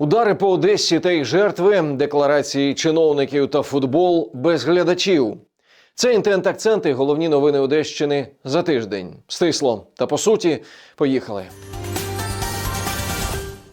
Удари по Одесі та їх жертви, декларації чиновників та футбол без глядачів. Це інтент акценти, головні новини Одещини за тиждень. Стисло. Та по суті, поїхали.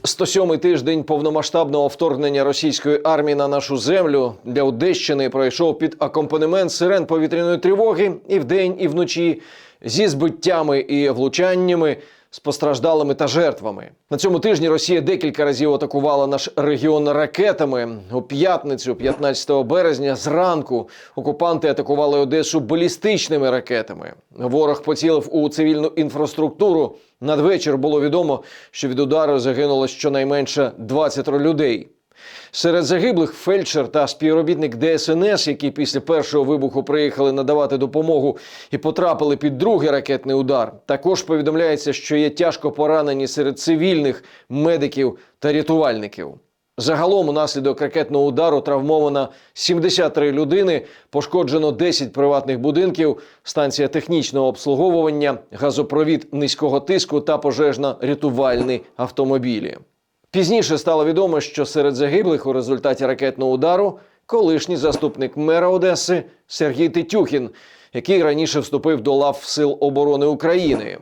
107-й тиждень повномасштабного вторгнення російської армії на нашу землю для Одещини пройшов під акомпанемент сирен повітряної тривоги і вдень, і вночі зі збиттями і влучаннями. З постраждалими та жертвами на цьому тижні Росія декілька разів атакувала наш регіон ракетами. У п'ятницю, 15 березня, зранку окупанти атакували Одесу балістичними ракетами. Ворог поцілив у цивільну інфраструктуру. Надвечір було відомо, що від удару загинуло щонайменше 20 людей. Серед загиблих фельдшер та співробітник ДСНС, які після першого вибуху приїхали надавати допомогу і потрапили під другий ракетний удар. Також повідомляється, що є тяжко поранені серед цивільних медиків та рятувальників. Загалом, унаслідок ракетного удару травмовано 73 людини, пошкоджено 10 приватних будинків, станція технічного обслуговування, газопровід низького тиску та пожежно-рятувальні автомобілі. Пізніше стало відомо, що серед загиблих у результаті ракетного удару колишній заступник мера Одеси Сергій Тетюхін, який раніше вступив до лав Сил оборони України.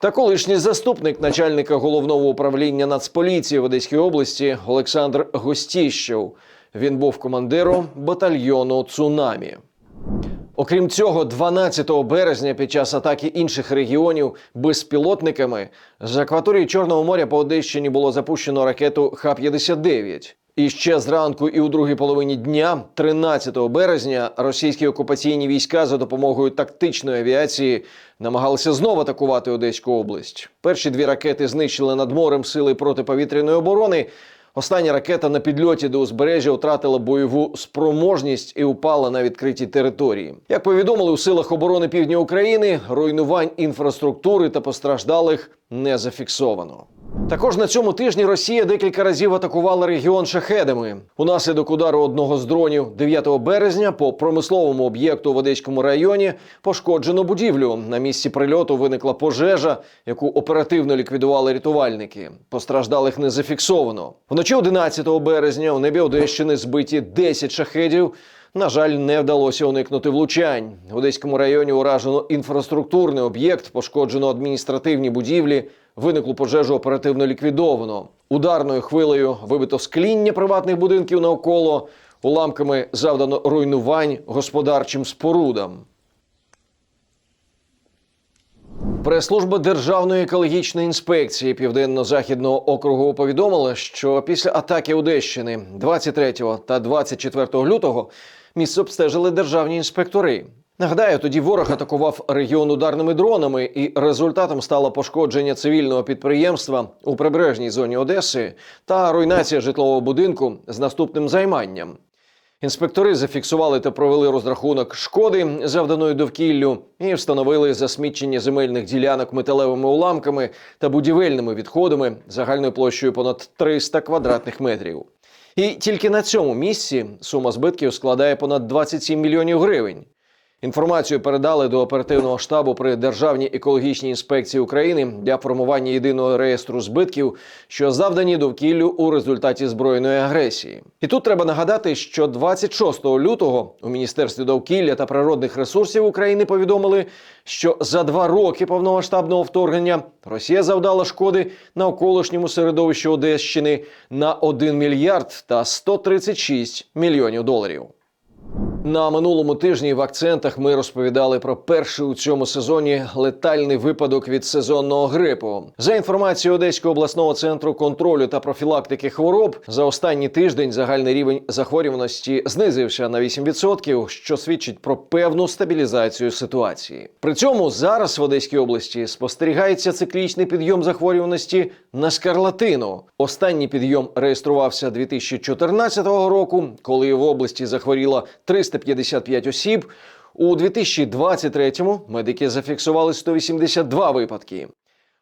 Та колишній заступник начальника головного управління Нацполіції в Одеській області Олександр Гостіщев. Він був командиром батальйону Цунамі. Окрім цього, 12 березня під час атаки інших регіонів безпілотниками з акваторії Чорного моря по Одещині було запущено ракету Х-59. І ще зранку, і у другій половині дня, 13 березня, російські окупаційні війська за допомогою тактичної авіації намагалися знову атакувати Одеську область. Перші дві ракети знищили над морем сили протиповітряної оборони. Остання ракета на підльоті до узбережжя втратила бойову спроможність і упала на відкритій території. Як повідомили у силах оборони Півдня України, руйнувань інфраструктури та постраждалих не зафіксовано. Також на цьому тижні Росія декілька разів атакувала регіон шахедами. Унаслідок удару одного з дронів 9 березня по промисловому об'єкту в Одеському районі пошкоджено будівлю. На місці прильоту виникла пожежа, яку оперативно ліквідували рятувальники. Постраждалих не зафіксовано. Вночі 11 березня у небі Одещини збиті 10 шахедів. На жаль, не вдалося уникнути влучань. В Одеському районі уражено інфраструктурний об'єкт, пошкоджено адміністративні будівлі. Виниклу пожежу оперативно ліквідовано. Ударною хвилею вибито скління приватних будинків навколо. Уламками завдано руйнувань господарчим спорудам. Прес-служба Державної екологічної інспекції Південно-Західного округу повідомила, що після атаки Одещини 23 та 24 лютого місце обстежили державні інспектори. Нагадаю, тоді ворог атакував регіон ударними дронами, і результатом стало пошкодження цивільного підприємства у прибережній зоні Одеси та руйнація житлового будинку з наступним займанням. Інспектори зафіксували та провели розрахунок шкоди, завданої довкіллю, і встановили засмічення земельних ділянок металевими уламками та будівельними відходами загальною площею понад 300 квадратних метрів. І тільки на цьому місці сума збитків складає понад 27 мільйонів гривень. Інформацію передали до оперативного штабу при Державній екологічній інспекції України для формування єдиного реєстру збитків, що завдані довкіллю у результаті збройної агресії. І тут треба нагадати, що 26 лютого у Міністерстві довкілля та природних ресурсів України повідомили, що за два роки повномасштабного вторгнення Росія завдала шкоди навколишньому середовищу Одещини на 1 мільярд та 136 мільйонів доларів. На минулому тижні в акцентах ми розповідали про перший у цьому сезоні летальний випадок від сезонного грипу. За інформацією Одеського обласного центру контролю та профілактики хвороб, за останній тиждень загальний рівень захворюваності знизився на 8%, що свідчить про певну стабілізацію ситуації. При цьому зараз в Одеській області спостерігається циклічний підйом захворюваності на скарлатину. Останній підйом реєструвався 2014 року, коли в області захворіло 355 осіб. У 2023-му медики зафіксували 182 випадки.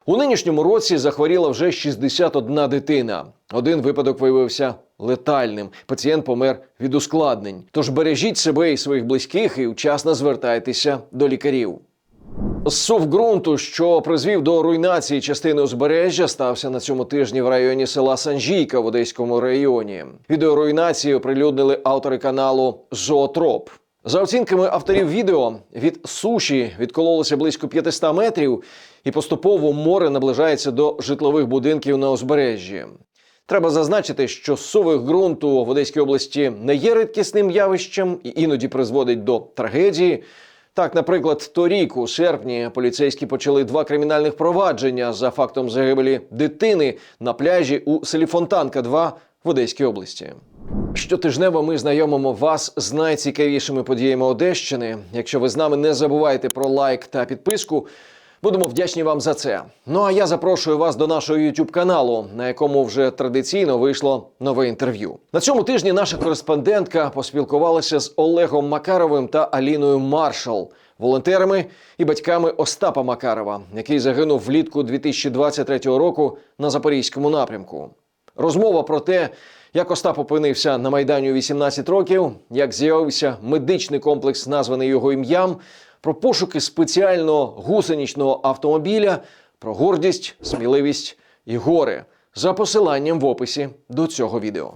У нинішньому році захворіла вже 61 дитина. Один випадок виявився летальним. Пацієнт помер від ускладнень. Тож бережіть себе і своїх близьких і вчасно звертайтеся до лікарів. Зсув ґрунту, що призвів до руйнації частини узбережжя, стався на цьому тижні в районі села Санжійка в Одеському районі. Відео руйнації оприлюднили автори каналу Зоотроп. За оцінками авторів відео, від суші відкололося близько 500 метрів, і поступово море наближається до житлових будинків на узбережжі. Треба зазначити, що суви ґрунту в Одеській області не є рідкісним явищем і іноді призводить до трагедії. Так, наприклад, торік у серпні поліцейські почали два кримінальних провадження за фактом загибелі дитини на пляжі у селі Фонтанка 2 в Одеській області. Щотижнево ми знайомимо вас з найцікавішими подіями Одещини. Якщо ви з нами не забувайте про лайк та підписку. Будемо вдячні вам за це. Ну а я запрошую вас до нашого youtube каналу, на якому вже традиційно вийшло нове інтерв'ю. На цьому тижні наша кореспондентка поспілкувалася з Олегом Макаровим та Аліною Маршал, волонтерами і батьками Остапа Макарова, який загинув влітку 2023 року на запорізькому напрямку. Розмова про те, як Остап опинився на майдані у 18 років, як з'явився медичний комплекс, названий його ім'ям, про пошуки спеціального гусеничного автомобіля, про гордість, сміливість і горе за посиланням в описі до цього відео.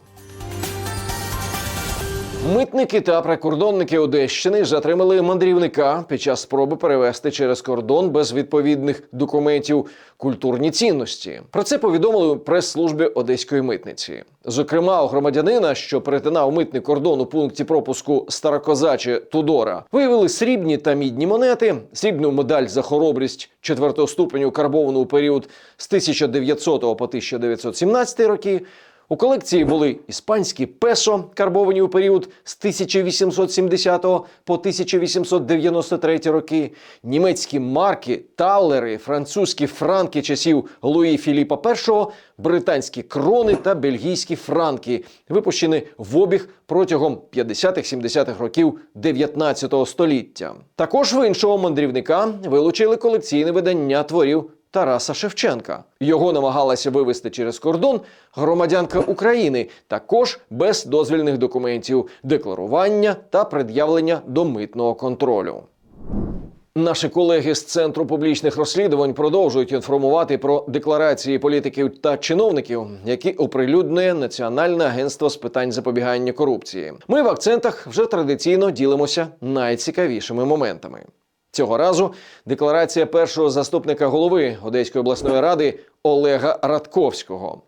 Митники та прикордонники Одещини затримали мандрівника під час спроби перевезти через кордон без відповідних документів культурні цінності. Про це повідомили у прес-службі Одеської митниці. Зокрема, у громадянина, що перетинав митний кордон у пункті пропуску Старокозаче Тудора, виявили срібні та мідні монети, срібну медаль за хоробрість четвертого ступеню карбовану у період з 1900 по 1917 роки. У колекції були іспанські песо, карбовані у період з 1870 по 1893 роки, німецькі марки, талери, французькі франки часів Луї Філіпа І, британські крони та бельгійські франки, випущені в обіг протягом 50-70-х років 19 століття. Також в іншого мандрівника вилучили колекційне видання творів Тараса Шевченка. Його намагалася вивезти через кордон громадянка України, також без дозвільних документів, декларування та пред'явлення до митного контролю. Наші колеги з центру публічних розслідувань продовжують інформувати про декларації політиків та чиновників, які оприлюднює Національне агентство з питань запобігання корупції. Ми в акцентах вже традиційно ділимося найцікавішими моментами. Цього разу декларація першого заступника голови Одеської обласної ради Олега Радковського.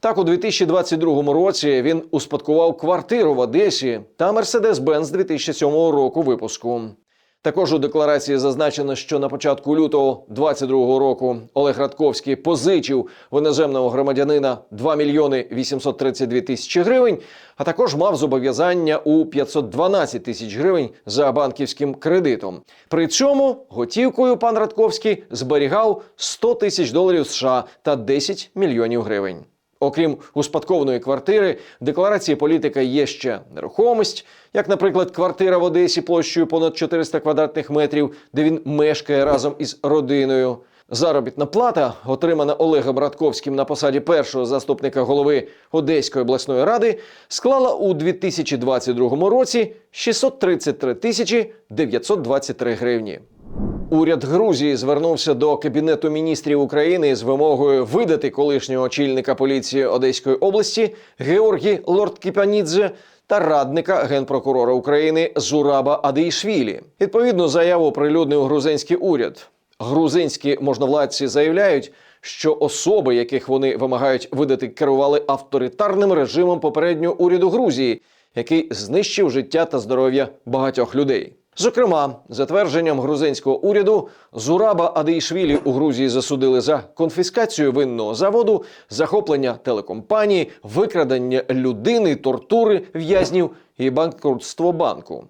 Так, у 2022 році він успадкував квартиру в Одесі та Мерседес-Бенз 2007 року випуску. Також у декларації зазначено, що на початку лютого 2022 року Олег Радковський позичив в іноземного громадянина 2 мільйони 832 тисячі гривень, а також мав зобов'язання у 512 тисяч гривень за банківським кредитом. При цьому готівкою пан Радковський зберігав 100 тисяч доларів США та 10 мільйонів гривень. Окрім успадкованої квартири, в декларації політика є ще нерухомість, як, наприклад, квартира в Одесі площею понад 400 квадратних метрів, де він мешкає разом із родиною. Заробітна плата, отримана Олегом Радковським на посаді першого заступника голови Одеської обласної ради, склала у 2022 році 633 тисячі 923 гривні. Уряд Грузії звернувся до Кабінету міністрів України з вимогою видати колишнього очільника поліції Одеської області Георгі Лордкіпанідзе та радника генпрокурора України Зураба Адейшвілі. Відповідну заяву оприлюднив грузинський уряд. Грузинські можновладці заявляють, що особи, яких вони вимагають видати, керували авторитарним режимом попереднього уряду Грузії, який знищив життя та здоров'я багатьох людей. Зокрема, за твердженням грузинського уряду, Зураба Адейшвілі у Грузії засудили за конфіскацію винного заводу, захоплення телекомпанії, викрадення людини, тортури в'язнів і банкрутство банку.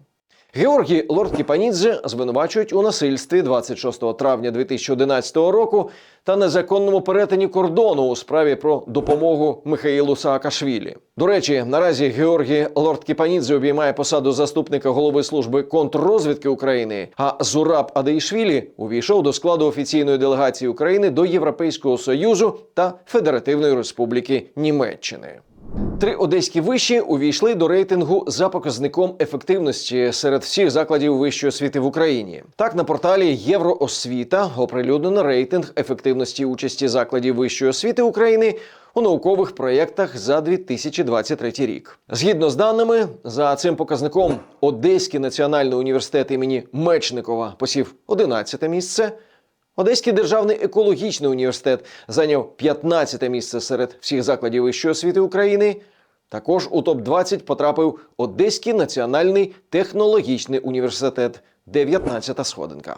Георгій Лордкіпанідзе звинувачують у насильстві 26 травня 2011 року та незаконному перетині кордону у справі про допомогу Михаїлу Саакашвілі. До речі, наразі Георгій Лордкіпанідзе обіймає посаду заступника голови служби контррозвідки України. А Зураб Адейшвілі увійшов до складу офіційної делегації України до Європейського союзу та Федеративної Республіки Німеччини. Три одеські виші увійшли до рейтингу за показником ефективності серед всіх закладів вищої освіти в Україні. Так, на порталі Євроосвіта оприлюднено рейтинг ефективності участі закладів вищої освіти України у наукових проєктах за 2023 рік. Згідно з даними, за цим показником Одеський національний університет імені Мечникова посів 11 місце. Одеський державний екологічний університет зайняв 15 місце серед всіх закладів вищої освіти України. Також у топ 20 потрапив Одеський національний технологічний університет, 19-та сходинка.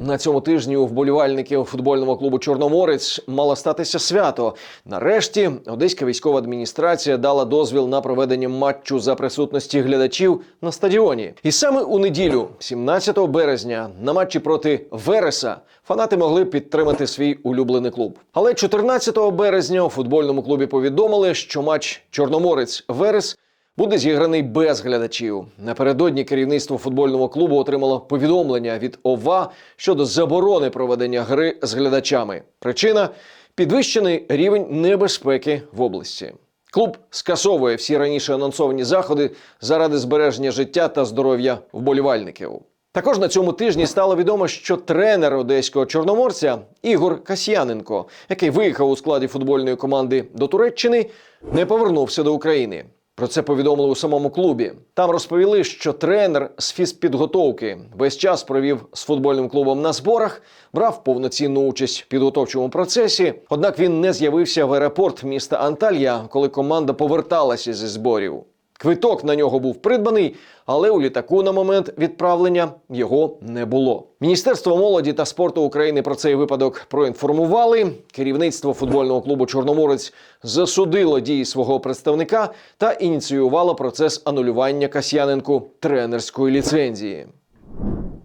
На цьому тижні у вболівальників футбольного клубу Чорноморець мало статися свято. Нарешті Одеська військова адміністрація дала дозвіл на проведення матчу за присутності глядачів на стадіоні. І саме у неділю, 17 березня, на матчі проти Вереса фанати могли підтримати свій улюблений клуб. Але 14 березня у футбольному клубі повідомили, що матч Чорноморець Верес буде зіграний без глядачів. Напередодні керівництво футбольного клубу отримало повідомлення від ОВА щодо заборони проведення гри з глядачами. Причина підвищений рівень небезпеки в області. Клуб скасовує всі раніше анонсовані заходи заради збереження життя та здоров'я вболівальників. Також на цьому тижні стало відомо, що тренер одеського чорноморця Ігор Касьяненко, який виїхав у складі футбольної команди до Туреччини, не повернувся до України. Про це повідомили у самому клубі. Там розповіли, що тренер з фізпідготовки весь час провів з футбольним клубом на зборах, брав повноцінну участь в підготовчому процесі. Однак він не з'явився в аеропорт міста Анталія, коли команда поверталася зі зборів. Квиток на нього був придбаний, але у літаку на момент відправлення його не було. Міністерство молоді та спорту України про цей випадок проінформували. Керівництво футбольного клубу Чорноморець засудило дії свого представника та ініціювало процес анулювання Касьяненку тренерської ліцензії.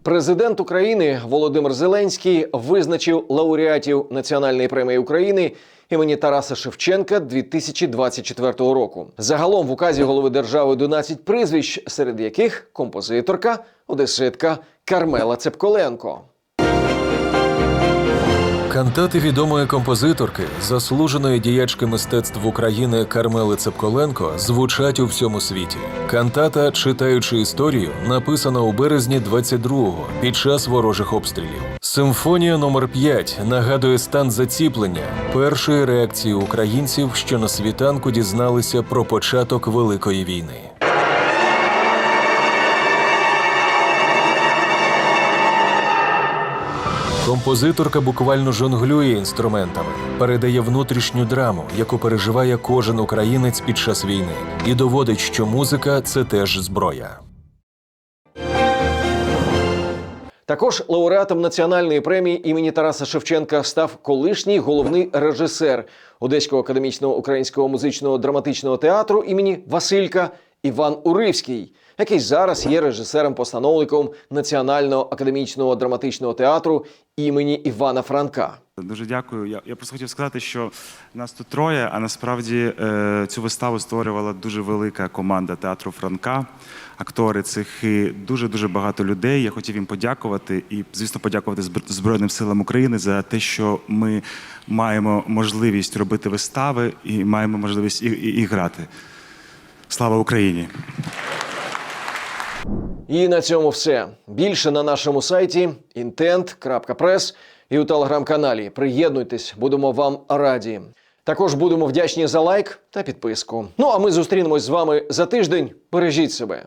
Президент України Володимир Зеленський визначив лауреатів Національної премії України імені Тараса Шевченка 2024 року. Загалом в указі голови держави 11 прізвищ, серед яких композиторка, одеситка Кармела Цепколенко. Кантати відомої композиторки, заслуженої діячки мистецтв України Кармели Цепколенко звучать у всьому світі. Кантата, читаючи історію, написана у березні 22-го під час ворожих обстрілів. Симфонія номер 5 нагадує стан заціплення першої реакції українців, що на світанку дізналися про початок великої війни. Композиторка буквально жонглює інструментами, передає внутрішню драму, яку переживає кожен українець під час війни, і доводить, що музика це теж зброя. Також лауреатом національної премії імені Тараса Шевченка став колишній головний режисер Одеського академічного українського музичного драматичного театру імені Василька Іван Уривський, який зараз є режисером-постановником Національного академічного драматичного театру імені Івана Франка. Дуже дякую. Я, я просто хотів сказати, що нас тут троє, а насправді е, цю виставу створювала дуже велика команда театру Франка, актори цехи, дуже дуже багато людей. Я хотів їм подякувати і, звісно, подякувати Збр- Збройним силам України за те, що ми маємо можливість робити вистави і маємо можливість і, і, і грати. Слава Україні! І на цьому все. Більше на нашому сайті intent.press і у телеграм-каналі. Приєднуйтесь, будемо вам раді. Також будемо вдячні за лайк та підписку. Ну а ми зустрінемось з вами за тиждень. Бережіть себе.